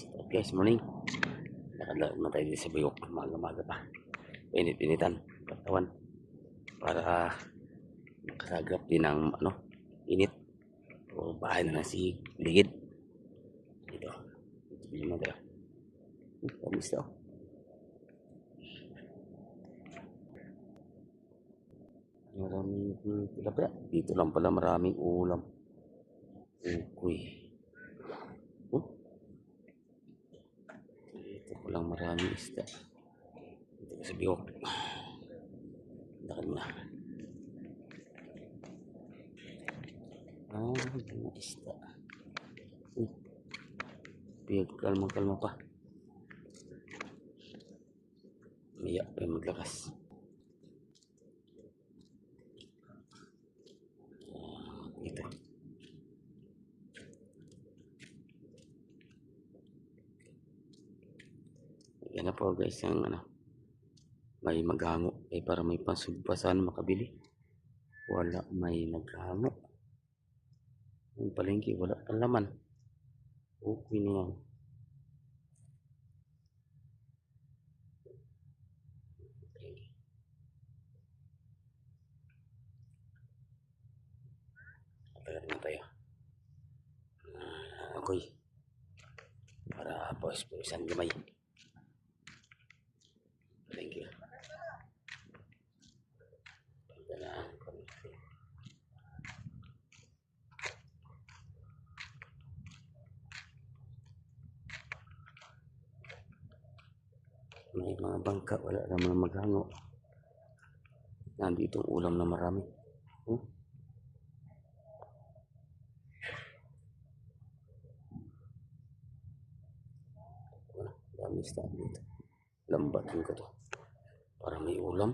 Guys, morning. Nakadaan na tayo sa Buyok. Maga-maga pa. Init-initan. Katawan. Para makasagap din ng ano, init. O bahay na si Ligid. Dito. Dito mo tayo. Hmm, Kamis daw. Maraming hmm, tilapia. Dito lang pala maraming ulam. Uy. Ko sa biyok. Lakad mo na. Ah, mga isda. Biyag, kalma-kalma pa. Umiyak pa yung maglakas. Yan na po guys ang ano. May maghango. Eh para may pansugpa sana makabili. Wala may naghango. Yung palengke wala pang laman. Okay na yan. Tagal na tayo. Ah, okay. Para pos posan gamay. Thank you. Na. May mga bangka, wala naman maghango. Nandito ang ulam na marami. Hmm? Wala, dami isda dito. Lambatin ko to. Para may ulam.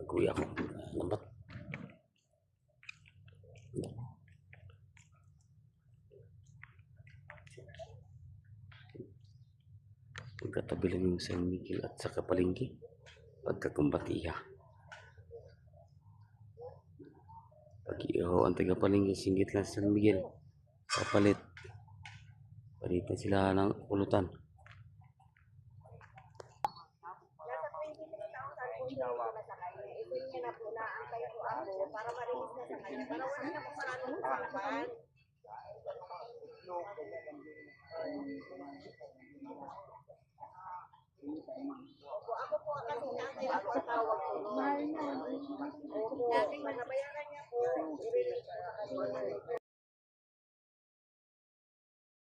Mag-uwi. Lambat. Pagkatabi lang yung San Miguel at sa Kapalingki. Pagkakumbatiya. Pag iho ang taga-palingki, singgit lang sa San Miguel. Kapalit. Palitan sila ng pulutan. para marinig na sa kanya, para wala na maraming usapan. Ah. Ako po kasi nanay ako ang tawag ko. Mahal.